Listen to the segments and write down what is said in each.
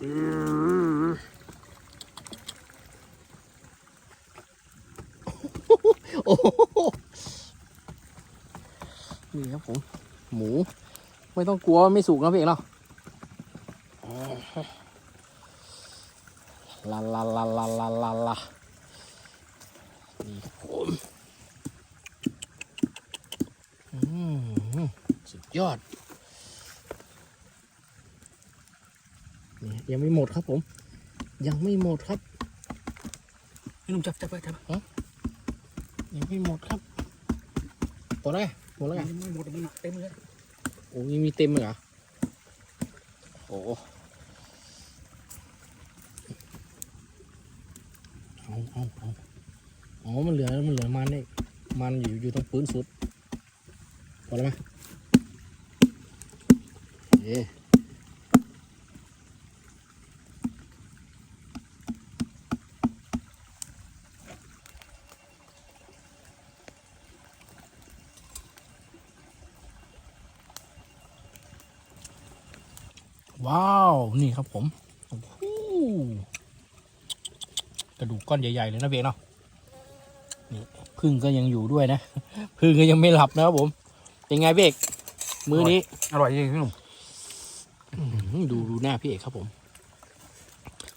โอ้นี่ครับผม หมู ไม่ต้องกลัวไม่สุกนะพี่เอกเนาะลาลาลาลาลาลาลานี่ครับผมอืมสุดยอด นี่ยังไม่หมดครับผม ยังไม่หมดครับพี่หนุ่มจับจับไปจับยังไม่หมดครับหมดแล้วไงหมดแล้วไงไม่หมดมันเต็มเลยโอ้ยังมีเต็มเลยเหรอโอ้เอาเอาเอาอ๋อมันเหลือมันเหลือมันนี่มันอยู่อยู่ตรงปืนสุดพอแล้วไหมเอ๊ ว้าว นี่ครับผมโอ้โหกระดูกก้อนใหญ่ ๆ เลยนะเบกเนาะนี่พึ่งก็ยังอยู่ด้วยนะพึ่งก็ยังไม่หลับนะครับผม เป็นไงเบกมือนี้ อร่อยจริงพี่หนุ่มอื้อหือดูดูหน้าพี่เอกครับผม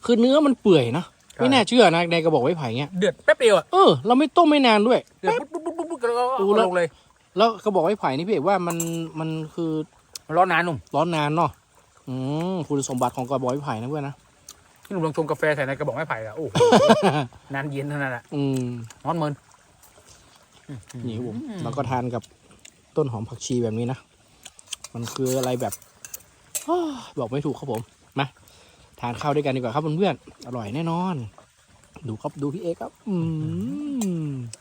คือเนื้อมันเปื่อยนะไม่น่าเชื่อนะในกระบอกไม้ไผ่เงี้ยเดือดแป๊บเดียวอะเออเราไม่ต้มไม่นานด้วยเดือดปุ๊บปุ๊บปุ๊บปุ๊บแล้วก็ดูเอาแล้วลงเลย แล้วกระบอกไม้ไผ่นี่พี่เอกว่ามันมันคือร้อนนานหนุ่มร้อนนานเนาะ อืมคุณสมบัติของกระบอกไม้ไผ่นะเพื่อนนะพี่หนุ่มลองชงกาแฟใส่ในกระบอกไม้ไผ่อะโอ้โห นานเย็นเท่านั้นแหละอืมร้อนเมินนี่ครับผมแล้วก็ทานกับต้นหอมผักชีแบบนี้นะ มันคืออะไรแบบอ้อบอกไม่ถูกครับผม มาทานข้าวด้วยกันดีกว่าครับเพื่อนๆอร่อยแน่นอน ดูครับดูพี่เอกครับ อืมวู้ฮู้